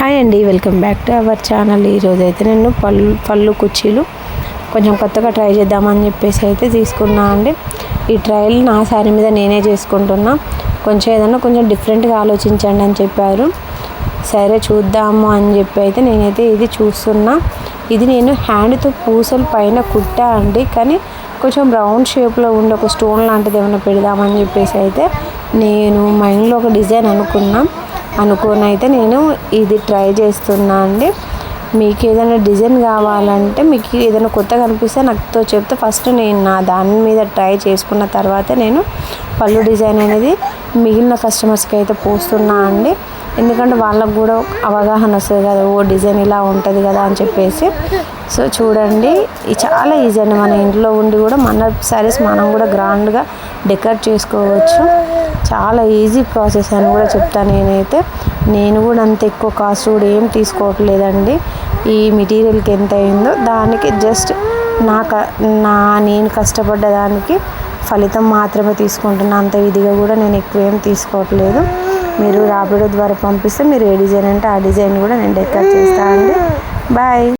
Hi అండి welcome back to our channel ఈరోజు అయితే నేను పళ్ళు పళ్ళు కుర్చీలు కొంచెం కొత్తగా ట్రై చేద్దామని చెప్పేసి అయితే తీసుకున్నా అండి. ఈ ట్రయల్ నా శారీ మీద నేనే చేసుకుంటున్నా. కొంచెం ఏదన్నా కొంచెం డిఫరెంట్గా ఆలోచించండి అని చెప్పారు. సరే చూద్దాము అని చెప్పి అయితే నేనైతే ఇది చూస్తున్నా. ఇది నేను హ్యాండ్తో పూసలు పైన కుట్టా అండి. కానీ కొంచెం రౌండ్ షేప్లో ఉండే ఒక స్టోన్ లాంటిది ఏమైనా పెడదామని చెప్పేసి అయితే నేను మైండ్లో ఒక డిజైన్ అనుకున్నా. అనుకొని అయితే నేను ఇది ట్రై చేస్తున్నా అండి. మీకు ఏదైనా డిజైన్ కావాలంటే మీకు ఏదైనా కొత్తగా అనిపిస్తే నాతో చెప్తే ఫస్ట్ నేను నా దాని మీద ట్రై చేసుకున్న తర్వాత నేను పళ్ళు డిజైన్ అనేది మిగిలిన కస్టమర్స్కి అయితే పోస్తున్నా అండి. ఎందుకంటే వాళ్ళకు కూడా అవగాహన వస్తుంది కదా ఓ డిజైన్ ఇలా ఉంటుంది కదా అని చెప్పేసి. సో చూడండి ఇది చాలా ఈజీ అండి. మన ఇంట్లో ఉండి కూడా మన శారీస్ మనం కూడా గ్రాండ్గా డెకరేట్ చేసుకోవచ్చు. చాలా ఈజీ ప్రాసెస్ అని కూడా చెప్తాను నేనైతే. నేను కూడా అంత ఎక్కువ కాస్ట్ కూడా ఏం తీసుకోవట్లేదండి. ఈ మెటీరియల్కి ఎంత అయిందో దానికి జస్ట్ నా క నా నేను కష్టపడ్డ దానికి ఫలితం మాత్రమే తీసుకుంటున్నా. అంత ఇదిగా కూడా నేను ఎక్కువ ఏం తీసుకోవట్లేదు. మీరు రాపిడో ద్వారా పంపిస్తే మీరు ఏ డిజైన్ అంటే ఆ డిజైన్ కూడా నేను డెకరేట్ చేస్తాను అండి. బాయ్